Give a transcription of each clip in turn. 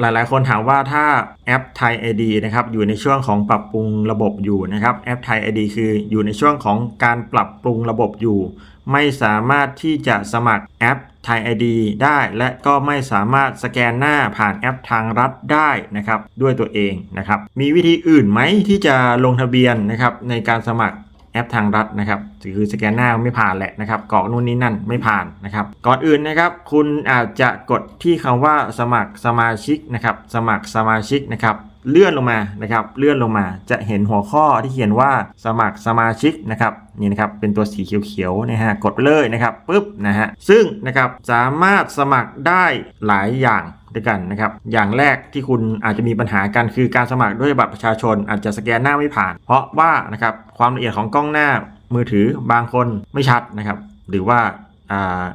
หลายๆ คนถามว่าถ้าแอปไทย ID นะครับอยู่ในช่วงของปรับปรุงระบบอยู่นะครับแอปไทย ID คืออยู่ในช่วงของการปรับปรุงระบบอยู่ ไม่สามารถที่จะสมัครแอปไทย ID ได้ และก็ไม่สามารถสแกนหน้าผ่านแอปทางรัฐได้นะครับด้วยตัวเองนะครับมีวิธีอื่นไหมที่จะลงทะเบียนนะครับในการสมัคร แอปทางรัฐนะครับคือสแกนหน้าไม่ผ่านแหละนะครับกรอกนู่นนี่นั่นไม่ผ่านนะครับ ก่อนอื่นนะครับ คุณอาจจะกดที่คำว่าสมัครสมาชิกนะครับ สมัครสมาชิกนะครับเลื่อนลงมานะครับ เลื่อนลงมาจะเห็นหัวข้อที่เขียนว่าสมัครสมาชิกนะครับนี่นะครับเป็นตัวสีเขียวๆนะฮะกดไปเลยนะครับปุ๊บนะฮะซึ่งนะครับสามารถสมัครได้หลายอย่าง ด้วยกันนะครับ อย่างแรกที่คุณอาจจะมีปัญหากันคือการสมัครด้วยบัตรประชาชน อาจจะสแกนหน้าไม่ผ่าน เพราะว่านะครับความละเอียดของกล้องหน้ามือถือบางคนไม่ชัดนะครับ หรือว่า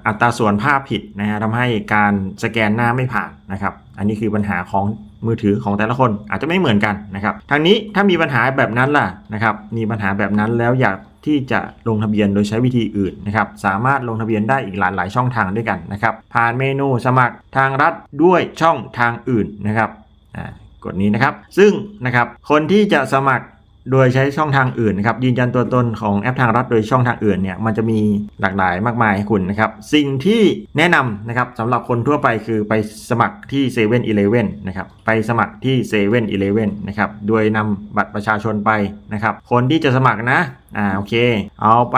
อัตราส่วนภาพผิดนะฮะทำให้การสแกนหน้าไม่ผ่านนะครับ อันนี้คือปัญหาของมือถือของแต่ละคนอาจจะไม่เหมือนกันนะครับทางนี้ถ้ามีปัญหาแบบนั้นล่ะนะครับ มีปัญหาแบบนั้นแล้วอยาก ที่จะลงทะเบียนโดยใช้วิธีอื่นนะครับสามารถลงทะเบียนได้อีกหลายหลายช่องทางด้วยกันนะครับผ่านเมนูสมัครทางรัฐด้วยช่องทางอื่นนะครับอ่ากดนี้นะครับ ซึ่งนะครับคนที่จะสมัคร โดยใช้ช่องทางอื่นนะครับยืนยันตัวตนของแอปทางรัฐโดยช่องทางอื่นเนี่ยมันจะมีหลากหลายมากมายให้คุณนะครับ สิ่งที่แนะนำนะครับสำหรับคนทั่วไปคือไปสมัครที่7 e เ e ่ e อนะครับไปสมัครที่7 e เ e ่ e นะครับโดยนำบัตรประชาชนไปนะครับคนที่จะสมัครนะอ่าโอเค เอาไป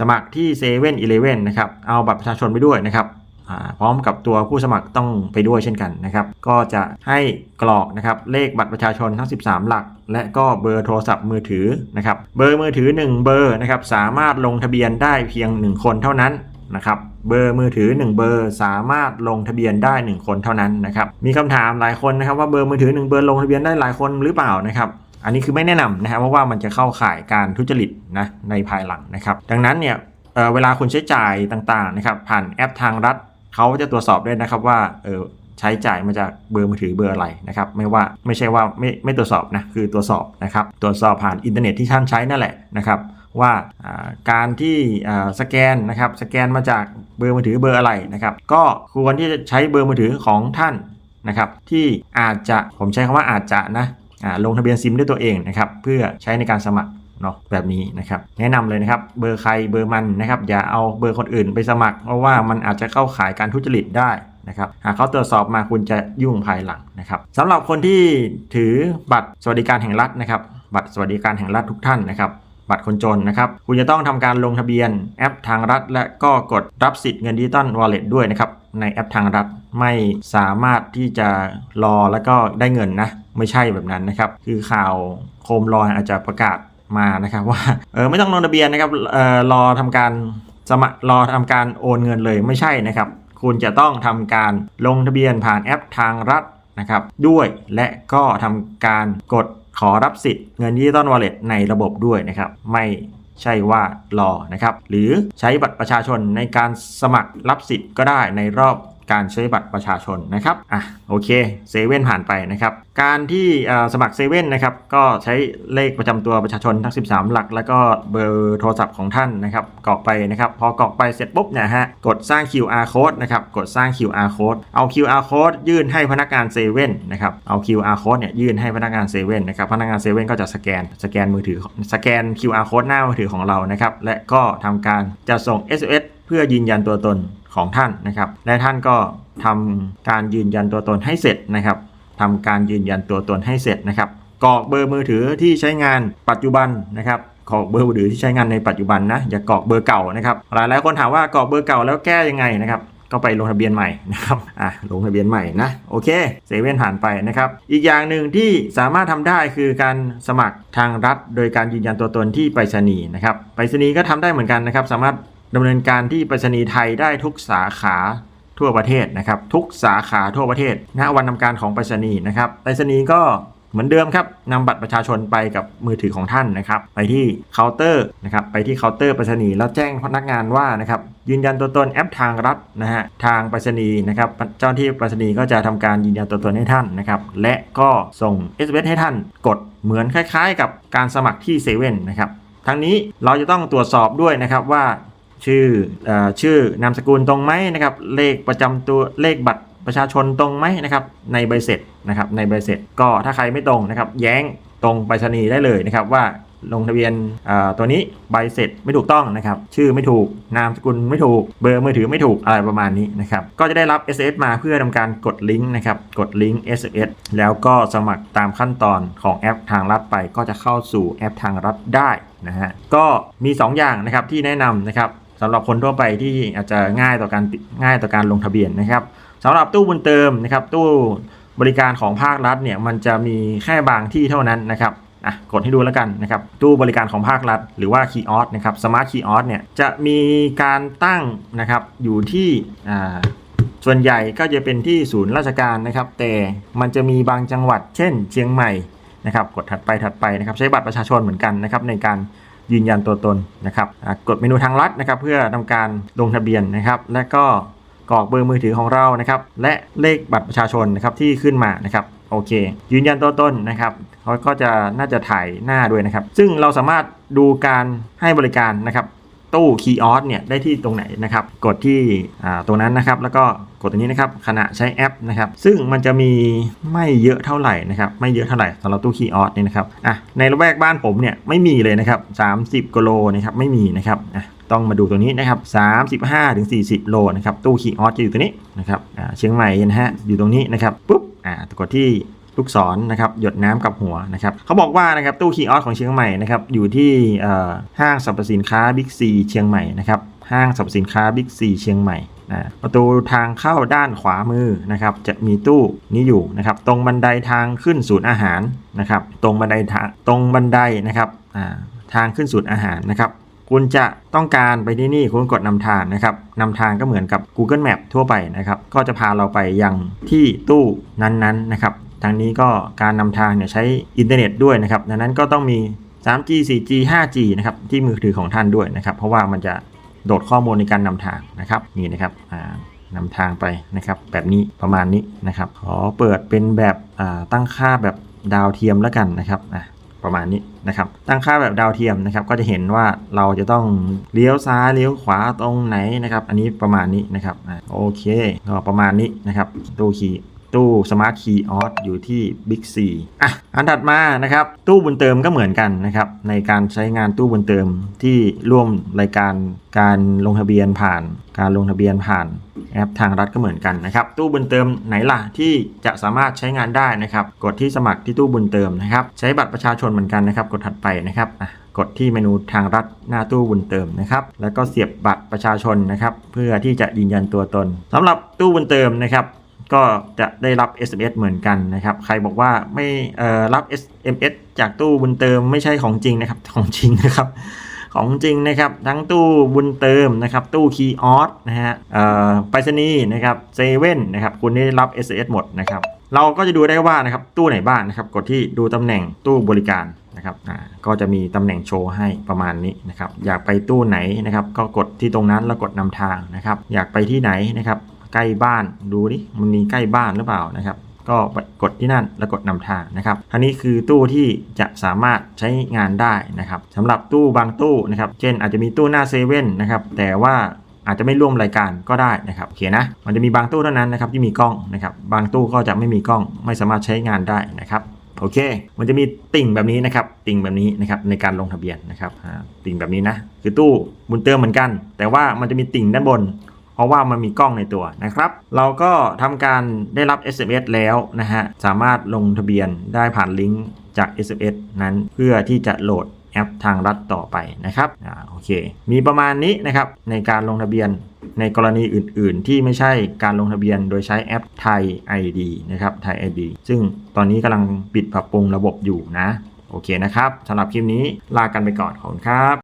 สมัครที่7 e เ e ่ e นะครับเอาบัตรประชาชนไปด้วยนะครับ พร้อมกับตัวผู้สมัครต้องไปด้วยเช่นกันนะครับ ก็จะให้กรอกนะครับเลขบัตรประชาชนทั้ง 13 หลัก และก็เบอร์โทรศัพท์มือถือนะครับ เบอร์มือถือ 1 เบอร์นะครับสามารถลงทะเบียนได้เพียง 1 คนเท่านั้นนะครับเบอร์มือถือ 1 เบอร์สามารถลงทะเบียนได้ 1 คนเท่านั้นนะครับมีคำถามหลายคนนะครับว่าเบอร์มือถือ 1 เบอร์ลงทะเบียนได้หลายคนหรือเปล่านะครับอันนี้คือไม่แนะนำนะครับเพราะว่ามันจะเข้าข่ายการทุจริตนะในภายหลังนะครับดังนั้นเนี่ยเเวลาคุณใช้จ่ายต่างๆนะครับผ่านแอปทางรัฐ เขาจะตรวจสอบได้นะครับว่าเออใช้จ่ายมาจากเบอร์มือถือเบอร์อะไรนะครับไม่ว่าไม่ใช่ว่าไม่ไม่ตรวจสอบนะคือตรวจสอบนะครับตรวจสอบผ่านอินเทอร์เน็ตที่ท่านใช้นั่นแหละนะครับว่าการที่สแกนนะครับสแกนมาจากเบอร์มือถือเบอร์อะไรนะครับก็ควรที่จะใช้เบอร์มือถือของท่านนะครับที่อาจจะผมใช้คำว่าอาจจะนะลงทะเบียนซิมด้วยตัวเองนะครับเพื่อใช้ในการสมัคร เนาะแบบนี้นะครับแนะนำเลยนะครับเบอร์ใครเบอร์มันนะครับอย่าเอาเบอร์คนอื่นไปสมัคร เพราะว่ามันอาจจะเข้าข่ายการทุจริตได้นะครับหากเขาตรวจสอบมาคุณจะยุ่งภายหลังนะครับสำหรับคนที่ถือบัตรสวัสดิการแห่งรัฐนะครับ บัตรสวัสดิการแห่งรัฐทุกท่านนะครับบัตรคนจนนะครับ คุณจะต้องทำการลงทะเบียนแอปทางรัฐ และก็กดรับสิทธิ์เงินดิจิตอลวอลเล็ตด้วยนะครับ ในแอปทางรัฐไม่สามารถที่จะรอแล้วก็ได้เงินนะ ไม่ใช่แบบนั้นนะครับ คือข่าวโคมลอยอาจจะประกาศ มานะครับว่าเออไม่ต้องลงทะเบียนนะครับเออรอทำการสมัครรอทำการโอนเงินเลยไม่ใช่นะครับ คุณจะต้องทำการลงทะเบียนผ่านแอปทางรัฐนะครับ ด้วยและก็ทำการกดขอรับสิทธิ์เงินดิจิตอลวอลเล็ตในระบบด้วยนะครับ ไม่ใช่ว่ารอนะครับ หรือใช้บัตรประชาชนในการสมัครรับสิทธิ์ก็ได้ในรอบ การใช้บัตรประชาชนนะครับอะโอเคเซเว่นผ่านไปนะครับ การที่สมัครเซเว่นนะครับก็ใช้เลขประจำตัวประชาชนทั้ง 13 หลัก แล้วก็เบอร์โทรศัพท์ของท่านนะครับกรอกไปนะครับ พอกรอกไปเสร็จปุ๊บเนี่ยฮะกดสร้าง QR code นะครับกดสร้าง QR code เอา QR code ยื่นให้พนักงานเซเว่นนะครับเอา QR code เนี่ยยื่นให้พนักงานเซเว่นนะครับพนักงานเซเว่นก็จะสแกนสแกนมือถือสแกน QR code หน้ามือถือของเรานะครับและก็ทำการจะส่ง SMS เพื่อยืนยันตัวตน ของท่านนะครับ และท่านก็ทำการยืนยันตัวตนให้เสร็จนะครับทำการยืนยันตัวตนให้เสร็จนะครับกรอกเบอร์มือถือที่ใช้งานปัจจุบันนะครับกรอกเบอร์มือถือที่ใช้งานในปัจจุบันนะอย่ากรอกเบอร์เก่านะครับหลายหลายคนถามว่ากรอกเบอร์เก่าแล้วแก้ยังไงนะครับก็ไปลงทะเบียนใหม่นะครับอะลงทะเบียนใหม่นะโอเคเซเว่นผ่านไปนะครับอีกอย่างหนึ่งที่สามารถทำได้คือการสมัครทางรัฐ โดยการยืนยันตัวตนที่ไปรษณีย์นะครับไปรษณีย์ก็ทำได้เหมือนกันนะครับ สามารถ ดำเนินการที่ไปรษณีย์ไทยได้ทุกสาขาทั่วประเทศนะครับ ทุกสาขาทั่วประเทศณวันทำการของไปรษณีย์นะครับไปรษณีย์ก็เหมือนเดิมครับนำบัตรประชาชนไปกับมือถือของท่านนะครับไปที่เคาน์เตอร์นะครับไปที่เคาน์เตอร์ไปรษณีย์แล้วแจ้งพนักงานว่านะครับยืนยันตัวตนแอปทางรัฐนะฮะทางไปรษณีย์นะครับเจ้าที่ไปรษณีย์ก็จะทำการยืนยันตัวตนให้ท่านนะครับและก็ส่ง SMS ให้ท่านกดเหมือนคล้าย ๆ กับการสมัครที่เซเว่นนะครับทั้งนี้เราจะต้องตรวจสอบด้วยนะครับว่า ชื่ออชื่อนามสกุลตรงไหมนะครับ เลขประจำตัวเลขบัตรประชาชนตรงไหมนะครับ ในใบเสร็จนะครับ ในใบเสร็จก็ถ้าใครไม่ตรงนะครับ แย้งตรงไปรษณีย์ได้เลยนะครับว่าลงทะเบียนตัวนี้ใบเสร็จไม่ถูกต้องนะครับ ชื่อไม่ถูกนามสกุลไม่ถูกเบอร์มือถือไม่ถูกอะไรประมาณนี้นะครับ ก็จะได้รับ SMS มาเพื่อทำการกดลิงก์นะครับ กดลิงก์ SMS แล้วก็สมัครตามขั้นตอนของแอปทางรัฐไป ก็จะเข้าสู่แอปทางรัฐได้นะฮะก็มี 2 อย่างนะครับที่แนะนำนะครับ สำหรับคนทั่วไปที่อาจจะง่ายต่อการง่ายต่อการลงทะเบียนนะครับสำหรับตู้บุญเติมนะครับ ตู้บริการของภาครัฐเนี่ยมันจะมีแค่บางที่เท่านั้นนะครับอะกดให้ดูแล้วกันนะครับ ตู้บริการของภาครัฐ หรือว่าคีออสนะครับสมาร์ทคีออสเนี่ยจะมีการตั้งนะครับอยู่ที่อ่าส่วนใหญ่ก็จะเป็นที่ศูนย์ราชการนะครับ แต่มันจะมีบางจังหวัด เช่น เชียงใหม่นะครับ กดถัดไปถัดไปนะครับ ใช้บัตรประชาชนเหมือนกันนะครับในการ ยืนยันตัวตนนะครับกดเมนูทางลัดนะครับเพื่อทำการลงทะเบียนนะครับ และก็กรอกเบอร์มือถือของเรานะครับและเลขบัตรประชาชนนะครับที่ขึ้นมานะครับโอเค ยืนยันตัวตนนะครับเขาก็จะน่าจะถ่ายหน้าด้วยนะครับ ซึ่งเราสามารถดูการให้บริการนะครับ ตู้คีย์ออสเนี่ยได้ที่ตรงไหนนะครับ กดที่ตรงนั้นนะครับ แล้วก็กดตรงนี้นะครับขณะใช้แอปนะครับ ซึ่งมันจะมีไม่เยอะเท่าไหร่นะครับไม่เยอะเท่าไหร่สำหรับตู้คีย์ออสนี่นะครับอะในละแวกบ้านผมเนี่ยไม่มีเลยนะครับ 30กิโลนะครับไม่มีนะครับอะต้องมาดูตรงนี้นะครับ35ถึง40 โลนะครับตู้คีย์ออสจะอยู่ตรงนี้นะครับเชียงใหม่นะฮะอยู่ตรงนี้นะครับปุ๊บอ่ากดที่ ลูกศรนนะครับหยดน้ำกับหัวนะครับเขาบอกว่านะครับตู้คีออสของเชียงใหม่นะครับอยู่ที่ห้างสรรพสินค้าบิ๊กซีเชียงใหม่นะครับห้างสรรพสินค้าบิ๊กซีเชียงใหม่นะประตูทางเข้าด้านขวามือนะครับจะมีตู้นี้อยู่นะครับตรงบันไดทางขึ้นศูนย์อาหารนะครับตรงบันไดทางตรงบันไดนะครับทางขึ้นศูนย์อาหารนะครับคุณจะต้องการไปที่นี่คุณกดนำทางนะครับนำทางก็เหมือนกับ Google Map ทั่วไปนะครับก็จะพาเราไปยังที่ตู้นั้นๆนะครับ ทางนี้ก็การนำทางเนี่ยใช้อินเทอร์เน็ตด้วยนะครับ ดังนั้นก็ต้องมี 3G 4G 5G นะครับที่มือถือของท่านด้วยนะครับ เพราะว่ามันจะโดดข้อมูลในการนำทางนะครับนี่นะครับนำทางไปนะครับ แบบนี้ประมาณนี้นะครับ ขอเปิดเป็นแบบตั้งค่าแบบดาวเทียมแล้วกันนะครับประมาณนี้นะครับ ตั้งค่าแบบดาวเทียมนะครับ ก็จะเห็นว่าเราจะต้องเลี้ยวซ้ายเลี้ยวขวาตรงไหนนะครับ อันนี้ประมาณนี้นะครับอโอเคก็ประมาณนี้นะครับตู้คีย์ ตู้สมาร์ทคีย์ออสอยู่ที่ Big C อะอันถัดมานะครับ ตู้บุญเติมก็เหมือนกันนะครับ ในการใช้งานตู้บุญเติมที่ร่วมรายการการลงทะเบียนผ่าน การลงทะเบียนผ่านแอปทางรัฐก็เหมือนกันนะครับ ตู้บุญเติมไหนล่ะที่จะสามารถใช้งานได้นะครับ กดที่สมัครที่ตู้บุญเติมนะครับ ใช้บัตรประชาชนเหมือนกันนะครับ กดถัดไปนะครับอะกดที่เมนูทางรัฐหน้าตู้บุญเติมนะครับ แล้วก็เสียบบัตรประชาชนนะครับ เพื่อที่จะยืนยันตัวตนสำหรับตู้บุญเติมนะครับ ก็จะได้รับ SMS เหมือนกันนะครับ ใครบอกว่าไม่เอ่อรับ SMS จากตู้บุญเติมไม่ใช่ของจริงนะครับของจริงนะครับของจริงนะครับทั้งตู้บุญเติมนะครับตู้คีย์ออสนะฮะไปรษณีย์นะครับเซเว่นนะครับคุณได้รับ SMS หมดนะครับเราก็จะดูได้ว่านะครับตู้ไหนบ้างนะครับกดที่ดูตำแหน่งตู้บริการนะครับก็จะมีตำแหน่งโชว์ให้ประมาณนี้นะครับอยากไปตู้ไหนนะครับก็กดที่ตรงนั้นแล้วกดนำทางนะครับอยากไปที่ไหนนะครับ ใกล้บ้านดูดิมันมีใกล้บ้านหรือเปล่านะครับ ก็กดที่นั่นแล้วกดนำทางนะครับ อันนี้คือตู้ที่จะสามารถใช้งานได้นะครับสำหรับตู้บางตู้นะครับเช่นอาจจะมีตู้หน้าเซเว่นนะครับแต่ว่าอาจจะไม่ร่วมรายการก็ได้นะครับโอเคนะ มันจะมีบางตู้เท่านั้นนะครับที่มีกล้องนะครับ บางตู้ก็จะไม่มีกล้องไม่สามารถใช้งานได้นะครับโอเค มันจะมีติ่งแบบนี้นะครับ ติ่งแบบนี้นะครับในการลงทะเบียนนะครับติ่งแบบนี้นะ คือตู้บุญเติมเหมือนกัน แต่ว่ามันจะมีติ่งด้านบน เพราะว่ามันมีกล้องในตัวนะครับ เราก็ทำการได้รับ SMS แล้วนะฮะ สามารถลงทะเบียนได้ผ่านลิงก์จาก SMS นั้นเพื่อที่จะโหลดแอปทางรัฐต่อไปนะครับอ่าโอเค มีประมาณนี้นะครับในการลงทะเบียนในกรณีอื่น ๆ ที่ไม่ใช่การลงทะเบียนโดยใช้แอปไทย ID นะครับไทย ID ซึ่งตอนนี้กำลังปิดปรับปรุงระบบอยู่นะ โอเคนะครับสำหรับคลิปนี้ลากันไปก่อนขอบคุณครับ